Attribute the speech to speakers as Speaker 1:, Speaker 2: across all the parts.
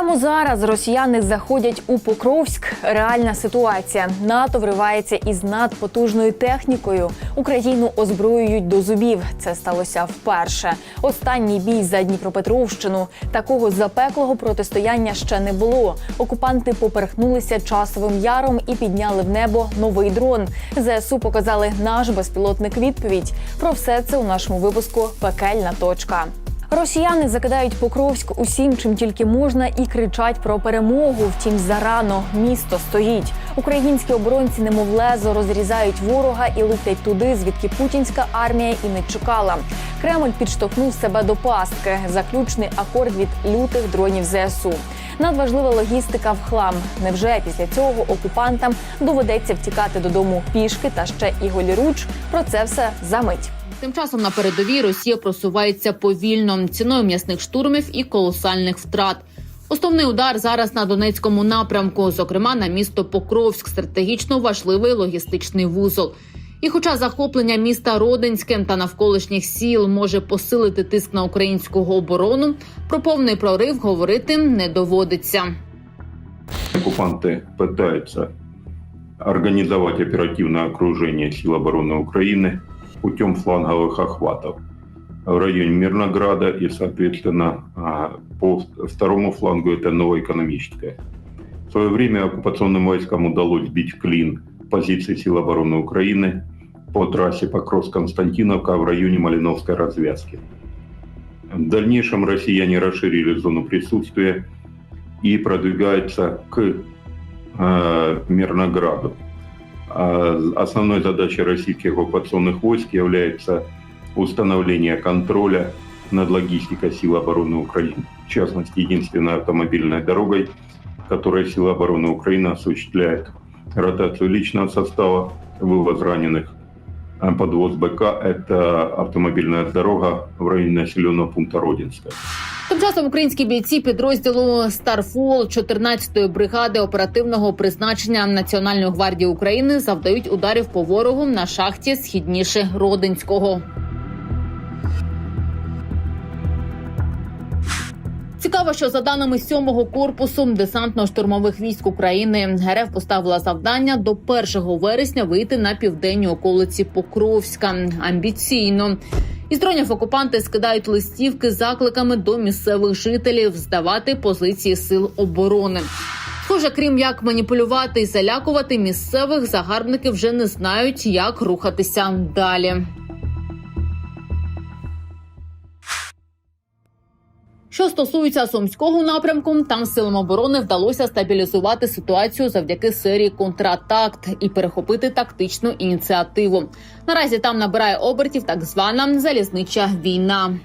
Speaker 1: Прямо зараз росіяни заходять у Покровськ. Реальна ситуація. НАТО вривається із надпотужною технікою. Україну озброюють до зубів. Це сталося вперше. Останній бій за Дніпропетровщину. Такого запеклого протистояння ще не було. Окупанти поперхнулися часовим яром і підняли в небо новий дрон. ЗСУ показали наш безпілотник відповідь. Про все це у нашому випуску Пекельна точка. Росіяни закидають Покровськ усім, чим тільки можна, і кричать про перемогу. Втім, зарано місто стоїть. Українські оборонці, немов лезо, розрізають ворога і летять туди, звідки путінська армія і не чекала. Кремль підштовхнув себе до пастки. Заключний акорд від лютих дронів ЗСУ. Надважлива логістика в хлам. Невже після цього окупантам доведеться втікати додому пішки та ще і голіруч? Про це все за мить.
Speaker 2: Тим часом на передовій Росія просувається повільно ціною м'ясних штурмів і колосальних втрат. Основний удар зараз на Донецькому напрямку, зокрема на місто Покровськ, стратегічно важливий логістичний вузол. І, хоча захоплення міста Родинське та навколишніх сіл може посилити тиск на українську оборону, про повний прорив говорити не доводиться.
Speaker 3: Оккупанты пытаются организовать оперативное окружение сил обороны Украины Путем фланговых охватов в районе Мирнограда и, соответственно, а, по второму флангу это Новоэкономическое. В свое время оккупационным войскам удалось сбить в клин позиции сил обороны Украины по трассе Покровск-Константиновка в районе Малиновской развязки. В дальнейшем россияне расширили зону присутствия и продвигаются к э, Мирнограду. А Основной задачей российских оккупационных войск является установление контроля над логистикой сил обороны Украины. В частности, единственной автомобильной дорогой, которой силы обороны Украины осуществляют ротацию личного состава, вывоз раненых, а подвоз БК – это автомобильная дорога в районе населенного пункта Родинская.
Speaker 2: Тим часом українські бійці підрозділу Старфол 14-ї бригади оперативного призначення Національної гвардії України завдають ударів по ворогу на шахті східніше Родинського. Цікаво, що за даними 7-го корпусу десантно-штурмових військ України РФ поставила завдання до 1 вересня вийти на південні околиці Покровська. Амбіційно. Із дронів окупанти скидають листівки з закликами до місцевих жителів здавати позиції сил оборони. Схоже, крім як маніпулювати і залякувати місцевих, загарбники вже не знають, як рухатися далі. Що стосується сумського напрямку, там силам оборони вдалося стабілізувати ситуацію завдяки серії контратак і перехопити тактичну ініціативу. Наразі там набирає обертів так звана залізнича війна.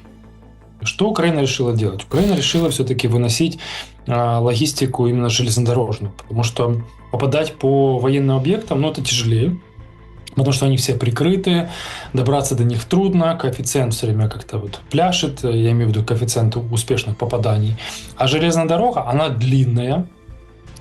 Speaker 4: Что Украина решила делать? Украина решила все-таки выносить а, логистику именно железнодорожную, потому что попадать по военным объектам, ну, это тяжелее, Потому что они все прикрыты, добраться до них трудно, коэффициент все время как-то вот пляшет, я имею в виду коэффициент успешных попаданий. А железная дорога, она длинная,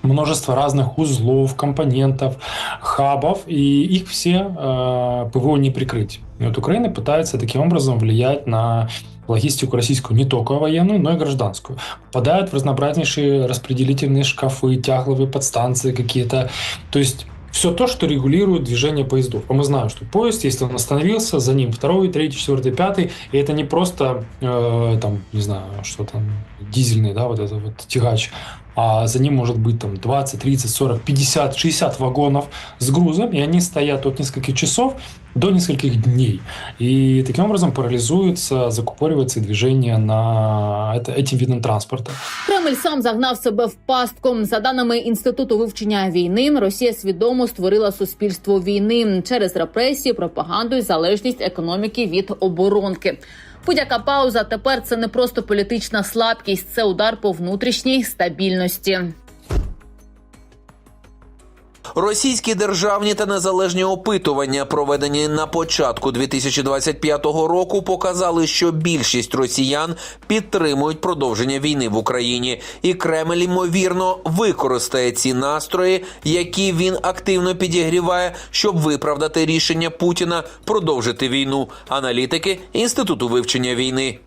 Speaker 4: множество разных узлов, компонентов, хабов, и их все э, ПВО не прикрыть. И вот Украина пытается таким образом влиять на логистику российскую, не только военную, но и гражданскую. Попадают в разнообразнейшие распределительные шкафы, тягловые подстанции какие-то. То есть все то, что регулирует движение поездов. А мы знаем, что поезд, если он остановился, за ним второй, третий, четвертый, пятый, и это не просто, э, там, не знаю, что там, дизельный, да, вот это вот тягач, а за ним может быть там 20, 30, 40, 50, 60 вагонов с грузом, и они стоят от нескольких часов до нескольких дней. И таким образом парализуется, закупоривается движение на это, этим видом транспорта.
Speaker 2: Кремль сам загнав себе в пастку. За даними інституту вивчення війни, Росія свідомо створила суспільство війни через репресії, пропаганду і залежність економіки від оборонки. Будь-яка пауза тепер це не просто політична слабкість, це удар по внутрішній стабільності.
Speaker 5: Російські державні та незалежні опитування, проведені на початку 2025 року, показали, що більшість росіян підтримують продовження війни в Україні, і Кремль ймовірно використає ці настрої, які він активно підігріває, щоб виправдати рішення Путіна продовжити війну. Аналітики інституту вивчення війни.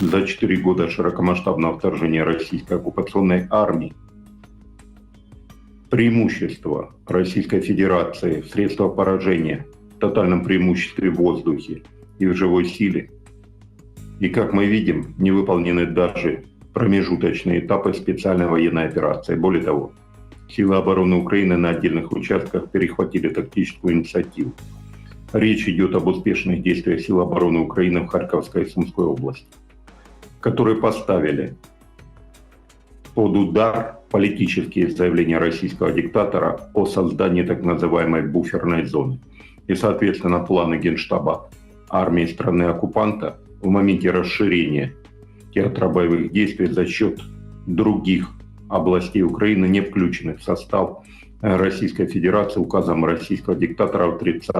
Speaker 3: за 4 года широкомасштабного вторжения российской оккупационной армии преимущество Российской Федерации в средствах поражения, тотальном преимуществе в воздухе и в живой силе. И, как мы видим, не выполнены даже промежуточные этапы специальной военной операции. Более того, силы обороны Украины на отдельных участках перехватили тактическую инициативу. Речь идет об успешных действиях сил обороны Украины в Харьковской и Сумской области, которые поставили под удар политические заявления российского диктатора о создании так называемой буферной зоны. И, соответственно, планы Генштаба армии страны-оккупанта в моменте расширения театра боевых действий за счет других областей Украины, не включенных в состав Российской Федерации указом российского диктатора от 30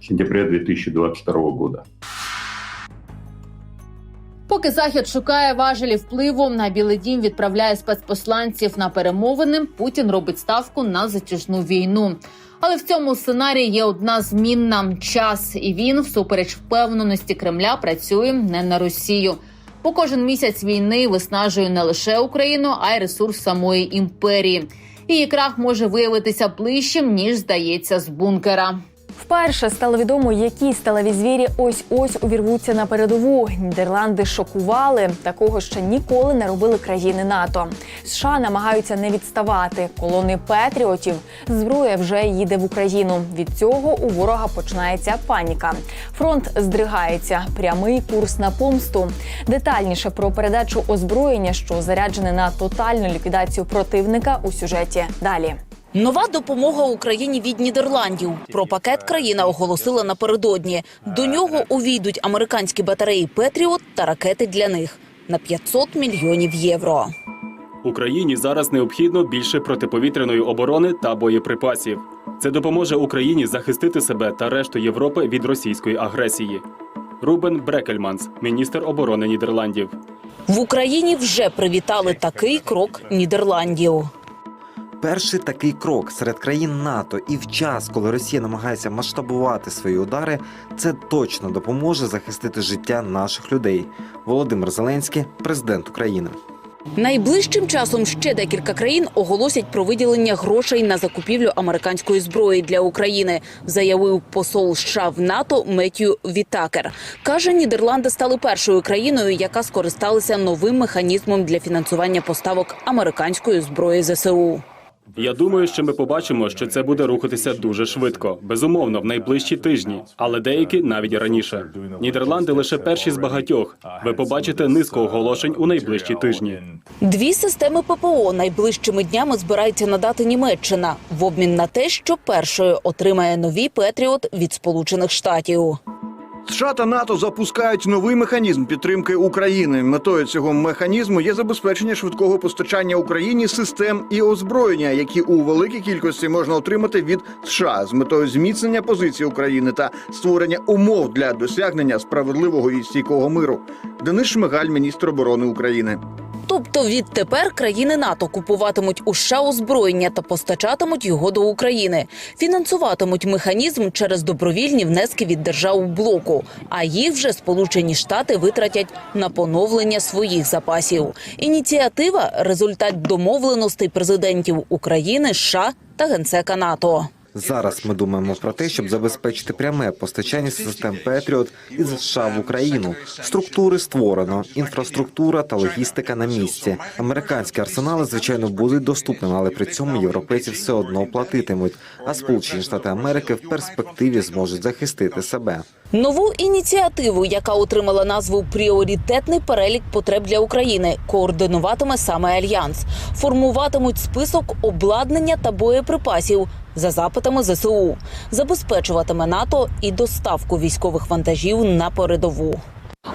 Speaker 3: сентября 2022 года.
Speaker 2: Поки захід шукає важелі впливу на Білий Дім відправляє спецпосланців на перемовини. Путін робить ставку на затяжну війну. Але в цьому сценарії є одна змінна час, і він, всупереч впевненості Кремля, працює не на Росію. Бо кожен місяць війни виснажує не лише Україну, а й ресурс самої імперії. Її крах може виявитися ближчим ніж здається з бункера.
Speaker 1: Вперше стало відомо, які сталеві звірі ось ось увірвуться на передову. Нідерланди шокували такого ще ніколи не робили країни НАТО. США намагаються не відставати. Колони патріотів зброя вже їде в Україну. Від цього у ворога починається паніка. Фронт здригається. Прямий курс на помсту. Детальніше про передачу озброєння, що заряджене на тотальну ліквідацію противника у сюжеті. Далі.
Speaker 6: Нова допомога Україні від Нідерландів. Про пакет країна оголосила напередодні. До нього увійдуть американські батареї Петріот та ракети для них на 500 мільйонів євро.
Speaker 7: Україні зараз необхідно більше протиповітряної оборони та боєприпасів. Це допоможе Україні захистити себе та решту Європи від російської агресії. Рубен Брекельманс, міністр оборони Нідерландів.
Speaker 6: В Україні вже привітали такий крок Нідерландів.
Speaker 8: Перший такий крок серед країн НАТО і в час, коли Росія намагається масштабувати свої удари, це точно допоможе захистити життя наших людей. Володимир Зеленський, президент України.
Speaker 6: Найближчим часом ще декілька країн оголосять про виділення грошей на закупівлю американської зброї для України, заявив посол США в НАТО Меттью Вітакер. Каже, Нідерланди стали першою країною, яка скористалася новим механізмом для фінансування поставок американської зброї ЗСУ.
Speaker 7: Я думаю, що ми побачимо, що це буде рухатися дуже швидко, безумовно, в найближчі тижні, але деякі навіть раніше. Нідерланди лише перші з багатьох. Ви побачите низку оголошень у найближчі тижні.
Speaker 6: Дві системи ППО найближчими днями збирається надати Німеччина в обмін на те, що першою отримає нові Петріот від Сполучених Штатів.
Speaker 9: США та НАТО запускають новий механізм підтримки України. Метою цього механізму є забезпечення швидкого постачання Україні систем і озброєння, які у великій кількості можна отримати від США з метою зміцнення позиції України та створення умов для досягнення справедливого і стійкого миру. Денис Шмигаль, міністр оборони України.
Speaker 6: Тобто відтепер країни НАТО купуватимуть у США озброєння та постачатимуть його до України, фінансуватимуть механізм через добровільні внески від держав блоку. А їх вже Сполучені Штати витратять на поновлення своїх запасів. Ініціатива результат домовленостей президентів України, США та генсека НАТО.
Speaker 8: Зараз ми думаємо про те, щоб забезпечити пряме постачання систем Петріот із США в Україну. Структури створено, інфраструктура та логістика на місці. Американські арсенали, звичайно, будуть доступними, але при цьому європейці все одно платитимуть. А Сполучені Штати Америки в перспективі зможуть захистити себе.
Speaker 6: Нову ініціативу, яка отримала назву Пріоритетний перелік потреб для України, координуватиме саме альянс. Формуватимуть список обладнання та боєприпасів за запитами ЗСУ, забезпечуватиме НАТО і доставку військових вантажів на передову.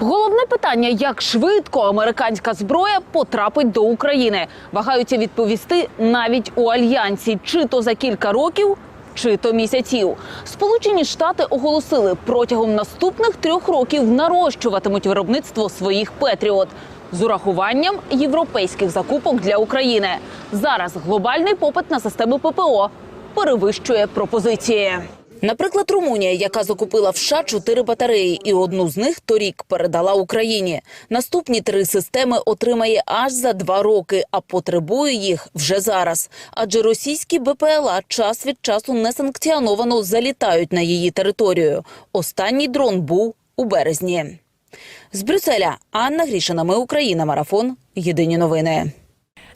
Speaker 6: Головне питання: як швидко американська зброя потрапить до України, вагаються відповісти навіть у альянсі, чи то за кілька років, чи то місяців. Сполучені Штати оголосили, протягом наступних трьох років нарощуватимуть виробництво своїх Петріот з урахуванням європейських закупок для України. Зараз глобальний попит на системи ППО перевищує пропозиції. Наприклад, Румунія, яка закупила в США чотири батареї, і одну з них торік передала Україні. Наступні три системи отримає аж за два роки, а потребує їх вже зараз. Адже російські БПЛА час від часу несанкціоновано залітають на її територію. Останній дрон був у березні. З Брюсселя Анна Грішина. Ми Україна. Марафон. Єдині новини.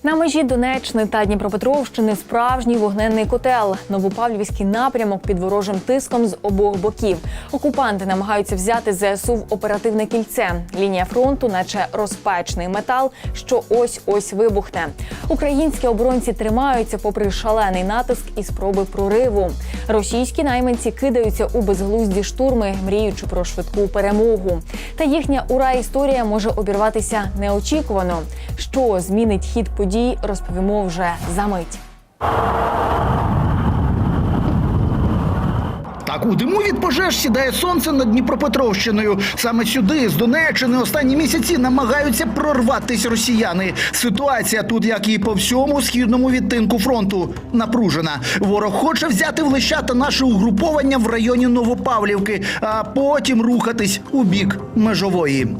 Speaker 1: На межі Донеччини та Дніпропетровщини справжній вогненний котел. Новопавлівський напрямок під ворожим тиском з обох боків. Окупанти намагаються взяти ЗСУ в оперативне кільце. Лінія фронту, наче розпечний метал, що ось ось вибухне. Українські оборонці тримаються попри шалений натиск і спроби прориву. Російські найманці кидаються у безглузді штурми, мріючи про швидку перемогу. Та їхня ура історія може обірватися неочікувано. Що змінить хід подій, розповімо вже за мить.
Speaker 10: Так, у диму від пожеж сідає сонце над Дніпропетровщиною. Саме сюди, з Донеччини, останні місяці намагаються прорватися росіяни. Ситуація тут, як і по всьому східному відтинку фронту, напружена. Ворог хоче взяти в лещата наше угруповання в районі Новопавлівки, а потім рухатись у бік межової.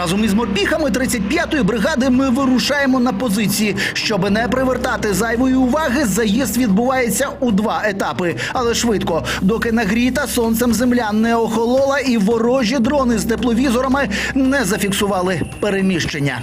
Speaker 10: Разом із морпіхами 35-ї бригади ми вирушаємо на позиції. Щоб не привертати зайвої уваги, заїзд відбувається у два етапи, але швидко, доки нагріта сонцем земля не охолола і ворожі дрони з тепловізорами не зафіксували переміщення.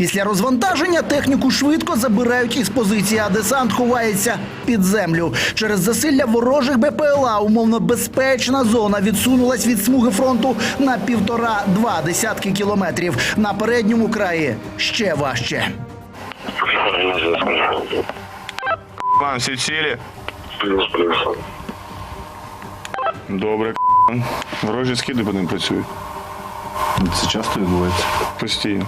Speaker 10: Після розвантаження техніку швидко забирають із позиції, а десант ховається під землю. Через засилля ворожих БПЛА умовно безпечна зона відсунулась від смуги фронту на півтора-два десятки кілометрів. На передньому краї ще важче.
Speaker 11: Вам всі цілі? Добре, ворожі скиди по ним працюють.
Speaker 3: Це часто відбувається.
Speaker 11: Постійно.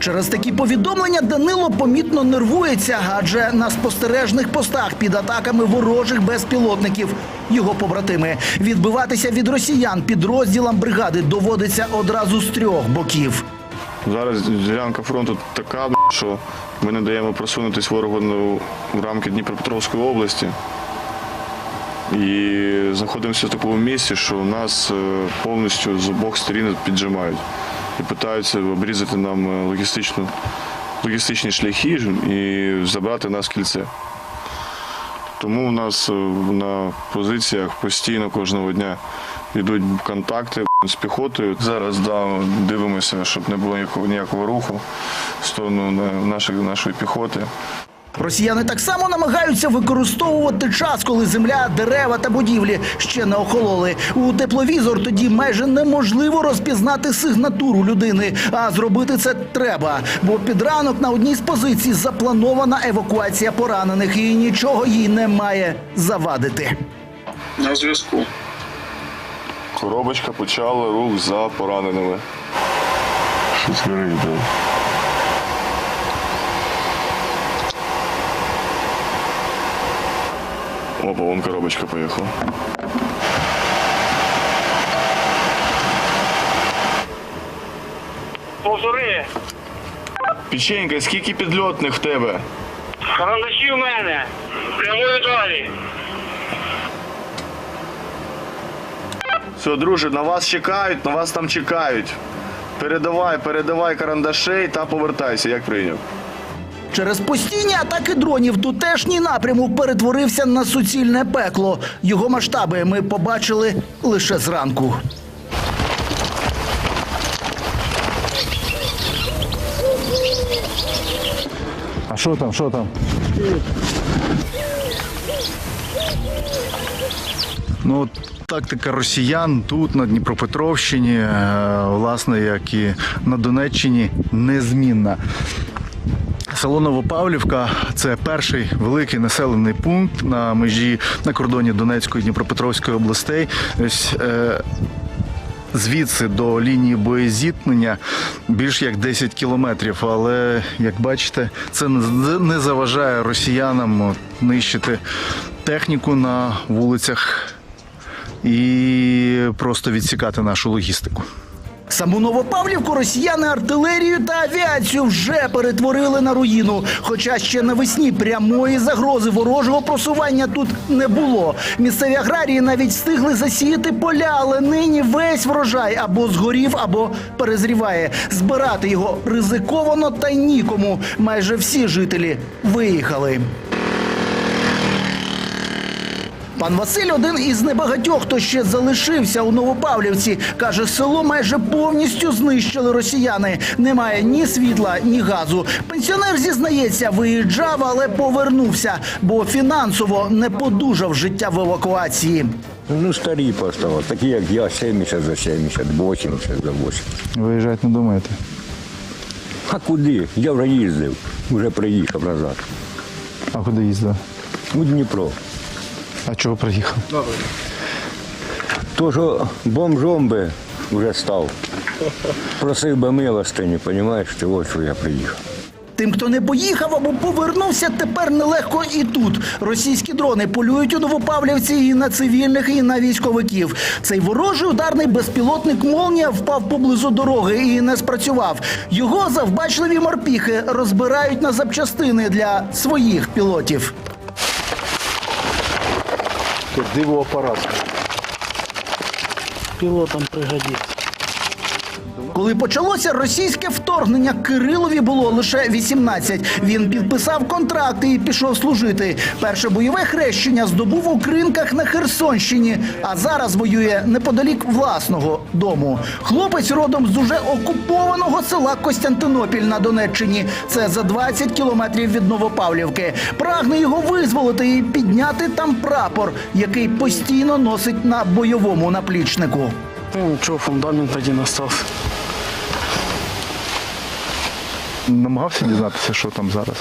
Speaker 10: Через такі повідомлення Данило помітно нервується, адже на спостережних постах під атаками ворожих безпілотників його побратими. Відбиватися від росіян підрозділам бригади доводиться одразу з трьох боків.
Speaker 11: Зараз ділянка фронту така, що ми не даємо просунутись ворогу в рамки Дніпропетровської області. І знаходимося в такому місці, що нас е, повністю з обох сторін піджимають і намагаються обрізати нам е, логістичну, логістичні шляхи і забрати нас в кільце. Тому у нас е, на позиціях постійно кожного дня йдуть контакти з піхотою. Зараз да, дивимося, щоб не було ніякого, руху в сторону нашої, нашої піхоти.
Speaker 10: Росіяни так само намагаються використовувати час, коли земля, дерева та будівлі ще не охололи. У тепловізор тоді майже неможливо розпізнати сигнатуру людини. А зробити це треба, бо під ранок на одній з позицій запланована евакуація поранених, і нічого їй не має завадити.
Speaker 11: На зв'язку. Коробочка почала рух за пораненими. Щось горить. Опа, вон коробочка поїхала.
Speaker 12: Повтори.
Speaker 11: Печенька, скільки підльотних в тебе?
Speaker 12: Карандаші в мене. Прямую далі.
Speaker 11: Все, друже, на вас чекають, на вас там чекають. Передавай, передавай карандашей та повертайся, як прийняв.
Speaker 10: Через постійні атаки дронів тутешній напрямок перетворився на суцільне пекло. Його масштаби ми побачили лише зранку.
Speaker 13: А що там, що там?
Speaker 9: Ну, тактика росіян тут, на Дніпропетровщині, е, власне, як і на Донеччині, незмінна.
Speaker 14: Село Новопавлівка це перший великий населений пункт на межі на кордоні Донецької і Дніпропетровської областей. Ось е, звідси до лінії боєзіткнення більш як 10 кілометрів. Але як бачите, це не- заважає росіянам нищити техніку на вулицях і просто відсікати нашу логістику.
Speaker 10: Саму Новопавлівку росіяни артилерію та авіацію вже перетворили на руїну. Хоча ще навесні прямої загрози ворожого просування тут не було. Місцеві аграрії навіть встигли засіяти поля, але нині весь врожай або згорів, або перезріває. Збирати його ризиковано та нікому. Майже всі жителі виїхали. Пан Василь один із небагатьох, хто ще залишився у Новопавлівці. Каже, село майже повністю знищили росіяни. Немає ні світла, ні газу. Пенсіонер зізнається, виїжджав, але повернувся, бо фінансово не подужав життя в евакуації.
Speaker 15: Ну, старі поставили, такі як я, 70 за 70, 80 за 80.
Speaker 13: Виїжджати не думаєте?
Speaker 15: А куди? Я вже їздив, вже приїхав назад.
Speaker 13: А куди їздили?
Speaker 15: У Дніпро.
Speaker 13: А чого приїхав?
Speaker 15: То, що бомжом би вже став. Просив би милостині, розумієш, ти ось що я приїхав.
Speaker 10: Тим, хто не поїхав або повернувся, тепер нелегко і тут. Російські дрони полюють у Новопавлівці і на цивільних, і на військовиків. Цей ворожий ударний безпілотник Молнія впав поблизу дороги і не спрацював. Його завбачливі морпіхи розбирають на запчастини для своїх пілотів.
Speaker 13: Диво аппарат.
Speaker 10: Пілотам пригодиться. Коли почалося російське вторгнення, Кирилові було лише 18. Він підписав контракт і пішов служити. Перше бойове хрещення здобув у кринках на Херсонщині, а зараз воює неподалік власного дому. Хлопець родом з уже окупованого села Костянтинопіль на Донеччині. Це за 20 кілометрів від Новопавлівки. Прагне його визволити і підняти там прапор, який постійно носить на бойовому наплічнику.
Speaker 16: Ну, ничего, фундамент один остался.
Speaker 13: Намагався дізнатися, що там зараз.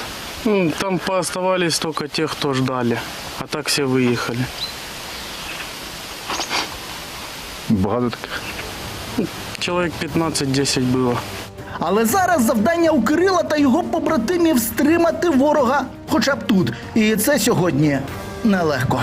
Speaker 16: Ну, Там пооставались только те, кто ждали. А так все выехали.
Speaker 13: Багато таких.
Speaker 16: Человек 15-10 было.
Speaker 10: Але зараз завдання у Кирила та його побратимів стримати ворога хоча б тут. І це сьогодні нелегко.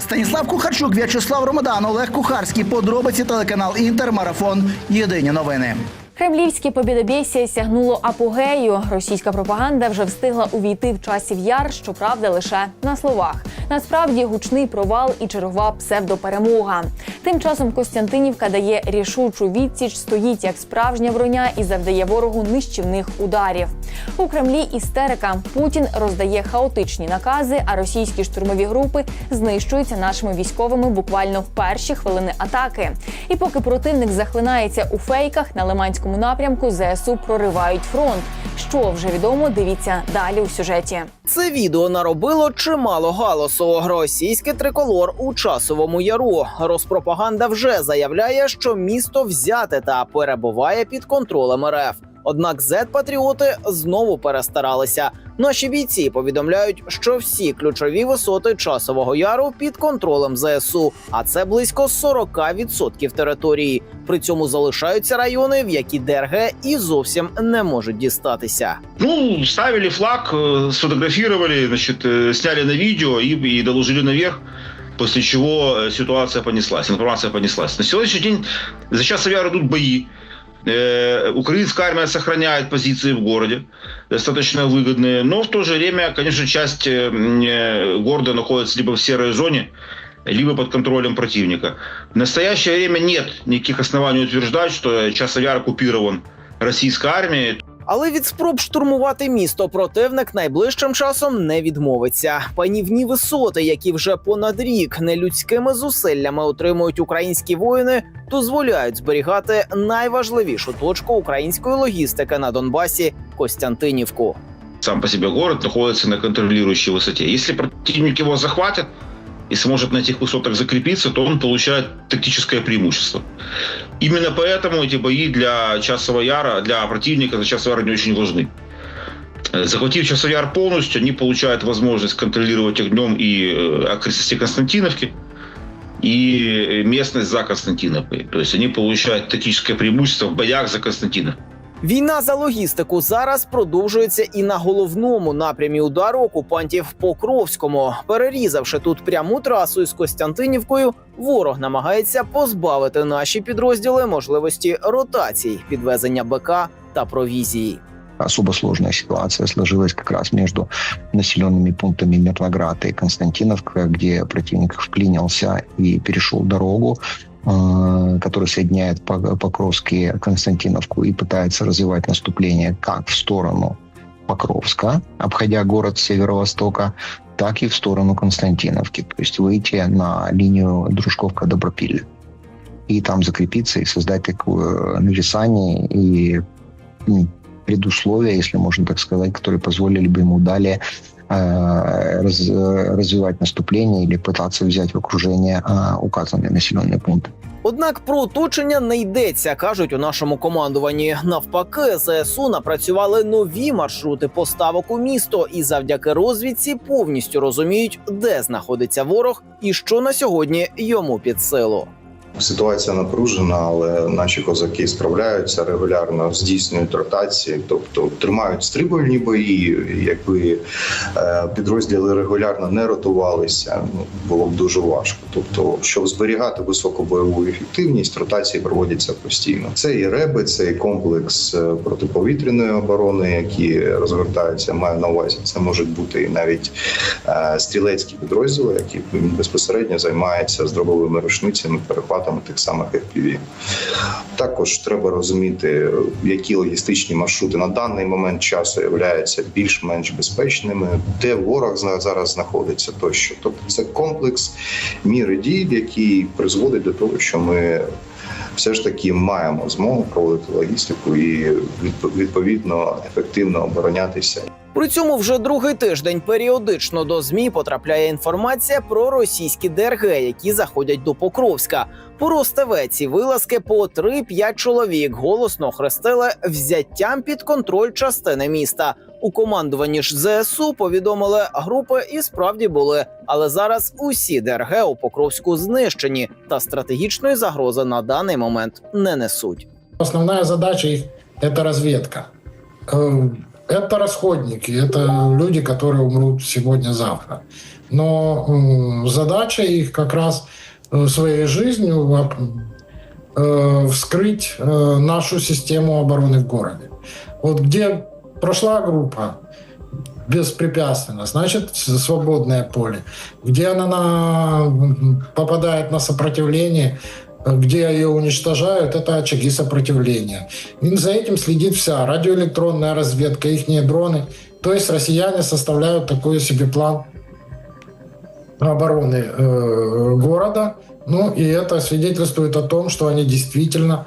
Speaker 10: Станіслав Кухарчук, В'ячеслав Ромадан, Олег Кухарський. Подробиці телеканал Інтермарафон. Єдині новини.
Speaker 1: Кремлівське побєдобєсія сягнуло апогею. Російська пропаганда вже встигла увійти в часів яр, щоправда, лише на словах. Насправді гучний провал і чергова псевдоперемога. Тим часом Костянтинівка дає рішучу відсіч, стоїть як справжня броня і завдає ворогу нищівних ударів. У Кремлі істерика Путін роздає хаотичні накази, а російські штурмові групи знищуються нашими військовими буквально в перші хвилини атаки. І поки противник захлинається у фейках на Лиманському напрямку, ЗСУ проривають фронт. Що вже відомо, дивіться далі у сюжеті.
Speaker 17: Це відео наробило чимало галасу. Російський триколор у часовому яру. Розпропаганда вже заявляє, що місто взяте та перебуває під контролем РФ. Однак зет-патріоти знову перестаралися. Наші бійці повідомляють, що всі ключові висоти часового яру під контролем ЗСУ, а це близько 40% території. При цьому залишаються райони, в які ДРГ і зовсім не можуть дістатися.
Speaker 18: Ну, ставили флаг, э, сфотографировали, значит, э, сняли на видео и, и доложили наверх, после чего э, ситуация понеслась, информация понеслась. На сегодняшний день за час яр идут бои. Э, Украинская армия сохраняет позиции в городе, достаточно выгодные, но в то же время, конечно, часть э, м, э, города находится либо в серой зоне, либо под контролем противника. В настоящее время нет никаких оснований утверждать, что Часовяр оккупирован российской армией.
Speaker 17: Але від спроб штурмувати місто противник найближчим часом не відмовиться. Панівні висоти, які вже понад рік нелюдськими зусиллями отримують українські воїни, дозволяють зберігати найважливішу точку української логістики на Донбасі Костянтинівку.
Speaker 18: сам по себе город находится на контролирующей высоте. Если противник его захватит и сможет на этих высотах закрепиться, то он получает тактическое преимущество. Именно поэтому эти бои для Часового Яра, для противника за Часового Яра не очень важны. Э, Захватив Часовяр полностью, они получают возможность контролировать огнем и э, окрестности Константиновки, и местность за Константиновкой. То есть они получают тактическое преимущество в боях за Константиновку.
Speaker 17: Війна за логістику зараз продовжується і на головному напрямі удару окупантів Покровському. Перерізавши тут пряму трасу із Костянтинівкою, ворог намагається позбавити наші підрозділи можливості ротацій, підвезення БК та провізії.
Speaker 19: особо сложная ситуация сложилась как раз между населенными пунктами Мирноград и Константиновка, где противник вклинился и перешел дорогу, который соединяет Пок- Покровск и Константиновку, и пытается развивать наступление как в сторону Покровска, обходя город с северо-востока, так и в сторону Константиновки, то есть выйти на линию Дружковка-Добропилля. И там закрепиться и создать такое нависание и предусловия, если можно так сказать, которые позволили бы ему далее э, раз- э, развивать наступление или пытаться взять в окружение э, указанные населенные пункты.
Speaker 17: Однак про оточення не йдеться, кажуть у нашому командуванні. Навпаки, ЗСУ напрацювали нові маршрути поставок у місто, і завдяки розвідці повністю розуміють, де знаходиться ворог і що на сьогодні йому під силу.
Speaker 20: Ситуація напружена, але наші козаки справляються регулярно, здійснюють ротації, тобто тримають стримувальні бої. Якби е, підрозділи регулярно не ротувалися, ну було б дуже важко. Тобто, щоб зберігати високу бойову ефективність, ротації проводяться постійно. Це і реби, це і комплекс е, протиповітряної оборони, які розгортаються. Маю на увазі. Це можуть бути і навіть е, стрілецькі підрозділи, які безпосередньо займаються з дробовими рушницями, перехватами тих самих FPV. Також треба розуміти, які логістичні маршрути на даний момент часу являються більш-менш безпечними, де ворог зараз знаходиться тощо. Тобто це комплекс міри дій, який призводить до того, що ми все ж таки маємо змогу проводити логістику і відповідно ефективно оборонятися.
Speaker 17: При цьому вже другий тиждень періодично до змі потрапляє інформація про російські ДРГ, які заходять до Покровська. По РосТВ ці вилазки по 3-5 чоловік голосно хрестили взяттям під контроль частини міста. У командуванні ж ЗСУ повідомили, групи і справді були, але зараз усі ДРГ у Покровську знищені та стратегічної загрози на даний момент не несуть.
Speaker 21: Основная задача их – это разведка. Э, Это расходники, это люди, которые умрут сегодня-завтра. Но м, задача их как раз э, своей жизнью оп- э, вскрыть э, нашу систему обороны в городе. Вот где прошла группа беспрепятственно, значит свободное поле. Где она на- попадает на сопротивление, где ее уничтожают, это очаги сопротивления. И за этим следит вся радиоэлектронная разведка, их дроны. То есть россияне составляют такой себе план обороны э, города. Ну и это свидетельствует о том, что они действительно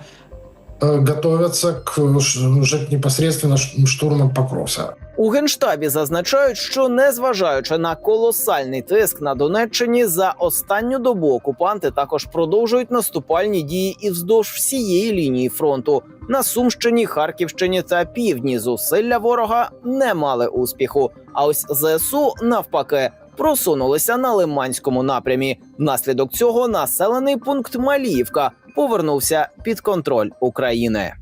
Speaker 21: готовятся к, ш- уже к непосредственно штурму Покровска.
Speaker 17: У генштабі зазначають, що незважаючи на колосальний тиск на Донеччині, за останню добу окупанти також продовжують наступальні дії і вздовж всієї лінії фронту. На Сумщині, Харківщині та півдні зусилля ворога не мали успіху. А ось ЗСУ навпаки просунулися на Лиманському напрямі. Внаслідок цього населений пункт Маліївка повернувся під контроль України.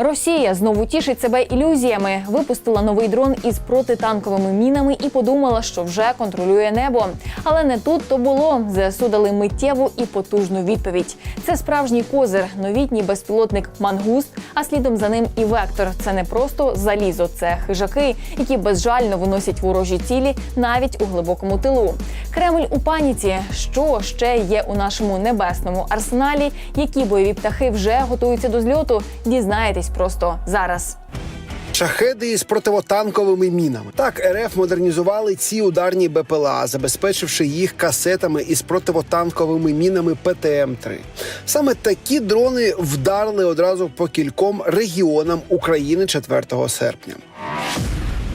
Speaker 1: Росія знову тішить себе ілюзіями, випустила новий дрон із протитанковими мінами і подумала, що вже контролює небо. Але не тут то було. ЗСУ дали миттєву і потужну відповідь. Це справжній козир, новітній безпілотник Мангуст. А слідом за ним і вектор. Це не просто залізо, це хижаки, які безжально виносять ворожі цілі навіть у глибокому тилу. Кремль у паніці. Що ще є у нашому небесному арсеналі? Які бойові птахи вже готуються до зльоту? Дізнаєтесь просто зараз.
Speaker 22: Шахеди із противотанковими мінами. Так, РФ модернізували ці ударні БПЛА, забезпечивши їх касетами із противотанковими мінами ПТМ-3. Саме такі дрони вдарили одразу по кільком регіонам України 4 серпня.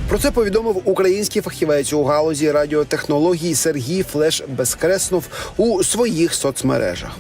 Speaker 22: Про це повідомив український фахівець у галузі радіотехнологій Сергій Флеш Безкреснов у своїх соцмережах.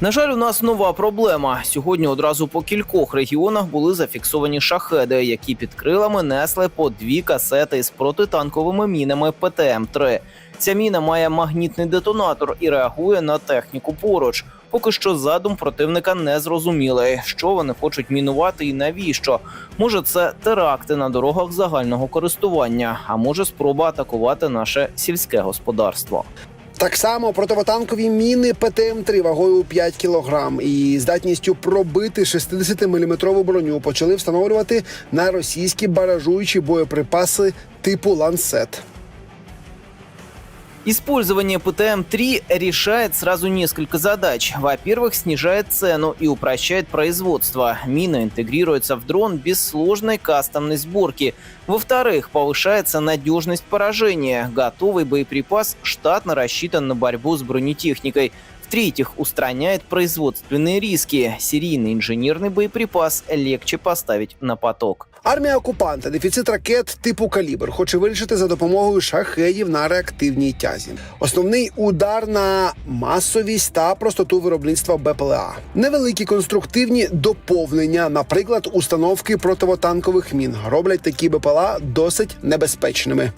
Speaker 17: На жаль, у нас нова проблема. Сьогодні одразу по кількох регіонах були зафіксовані шахеди, які під крилами несли по дві касети з протитанковими мінами ПТМ-3. Ця міна має магнітний детонатор і реагує на техніку поруч. Поки що задум противника не зрозумілий, що вони хочуть мінувати і навіщо. Може, це теракти на дорогах загального користування, а може спроба атакувати наше сільське господарство.
Speaker 22: Так само противотанкові міни ПТМ-3 вагою 5 кг і здатністю пробити 60-мм броню почали встановлювати на російські баражуючі боєприпаси типу ланцет.
Speaker 17: Использование ПТМ-3 решает сразу несколько задач. Во-первых, снижает цену и упрощает производство. Мина интегрируется в дрон без сложной кастомной сборки. Во-вторых, повышается надежность поражения. Готовый боеприпас штатно рассчитан на борьбу с бронетехникой. В-третьих, устраняет производственные риски. Серийный инженерный боеприпас легче поставить на поток.
Speaker 22: Армія окупанта дефіцит ракет типу калібр хоче вирішити за допомогою шахедів на реактивній тязі. Основний удар на масовість та простоту виробництва БПЛА. Невеликі конструктивні доповнення, наприклад, установки противотанкових мін, роблять такі БПЛА досить небезпечними.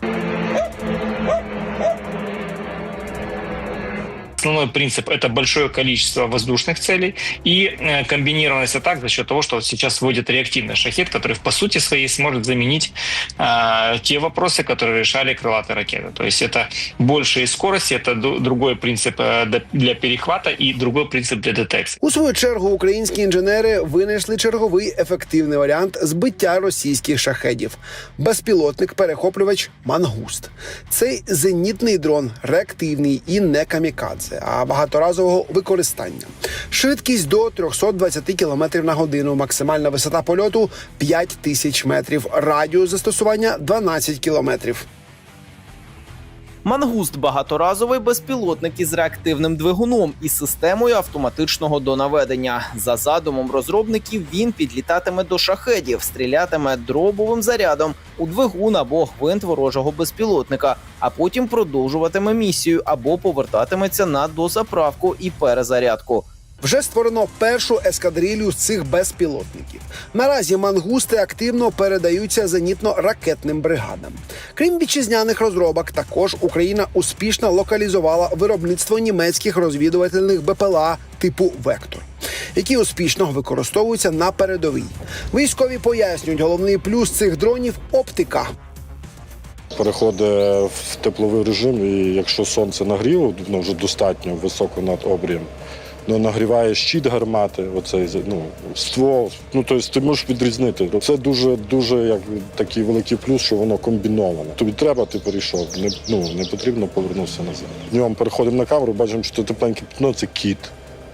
Speaker 23: Основной принцип – это большое количество воздушных целей и э, комбинированность атак за счет того, что вот сейчас вводит реактивный шахет, который по сути своей сможет заменить э, те вопросы, которые решали крылатые ракеты. То есть это большая скорость, это ду- другой принцип э, д- для перехвата и другой принцип для детекции.
Speaker 22: У свою чергу українські інженери винайшли черговий ефективний варіант збиття російських шахедів безпілотник перехоплювач Мангуст. Цей зенітний дрон реактивний і не камікадзе, багаторазового використання. Швидкість до 320 км на годину, максимальна висота польоту 5 тисяч метрів, радіус застосування 12 кілометрів.
Speaker 17: Мангуст багаторазовий безпілотник із реактивним двигуном і системою автоматичного донаведення. За задумом розробників він підлітатиме до шахедів, стрілятиме дробовим зарядом у двигун або гвинт ворожого безпілотника, а потім продовжуватиме місію або повертатиметься на дозаправку і перезарядку.
Speaker 22: Вже створено першу ескадрилью з цих безпілотників. Наразі мангусти активно передаються зенітно-ракетним бригадам. Крім вітчизняних розробок, також Україна успішно локалізувала виробництво німецьких розвідувальних БПЛА типу Вектор, які успішно використовуються на передовій. Військові пояснюють, головний плюс цих дронів оптика.
Speaker 24: переходить в тепловий режим, і якщо сонце нагріло ну, вже достатньо високо над обрієм, ну, нагріває щит гармати, оцей ну, ствол. Ну, тобто ти можеш відрізнити. Це дуже дуже як такий великий плюс, що воно комбіноване. Тобі треба, ти перейшов. Не, ну, не потрібно повернутися назад. Днем переходимо на камеру, бачимо, що тепленьке пятно це кіт.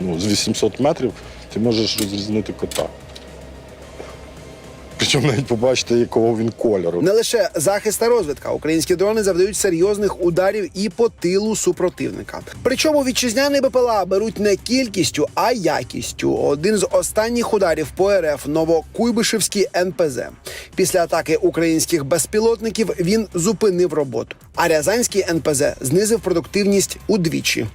Speaker 24: Ну, з 800 метрів ти можеш розрізнити кота. Причому навіть побачити, якого він кольору.
Speaker 22: Не лише захист та розвідка. Українські дрони завдають серйозних ударів і по тилу супротивника. Причому вітчизняні БПЛА беруть не кількістю, а якістю. Один з останніх ударів по РФ Новокуйбишевський НПЗ. Після атаки українських безпілотників він зупинив роботу. А Рязанський НПЗ знизив продуктивність удвічі.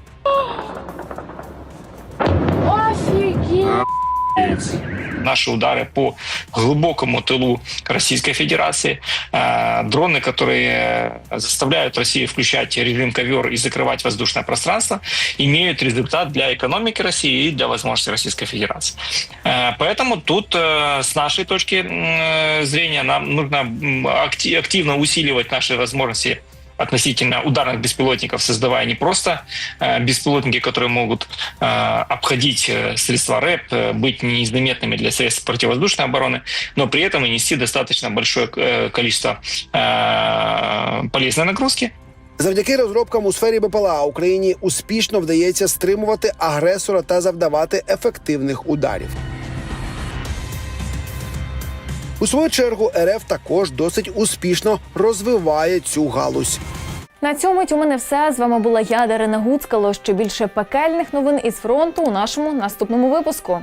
Speaker 23: Наши удары по глубокому тылу Российской Федерации, дроны, которые заставляют Россию включать режим ковер и закрывать воздушное пространство, имеют результат для экономики России и для возможностей Российской Федерации. Поэтому тут с нашей точки зрения нам нужно активно усиливать наши возможности относительно ударных беспилотников, создавая не просто э, беспилотники, которые могут э, обходить э, средства РЭП, э, быть незаметными для средств противовоздушной обороны, но при этом и нести достаточно большое э, количество э, полезной нагрузки,
Speaker 22: Завдяки розробкам у сфері БПЛА Україні успішно вдається стримувати агресора та завдавати ефективних ударів. У свою чергу РФ також досить успішно розвиває цю галузь.
Speaker 1: На цьому у мене все. З вами була я, Дарина Гуцкало. Ще більше пекельних новин із фронту у нашому наступному випуску.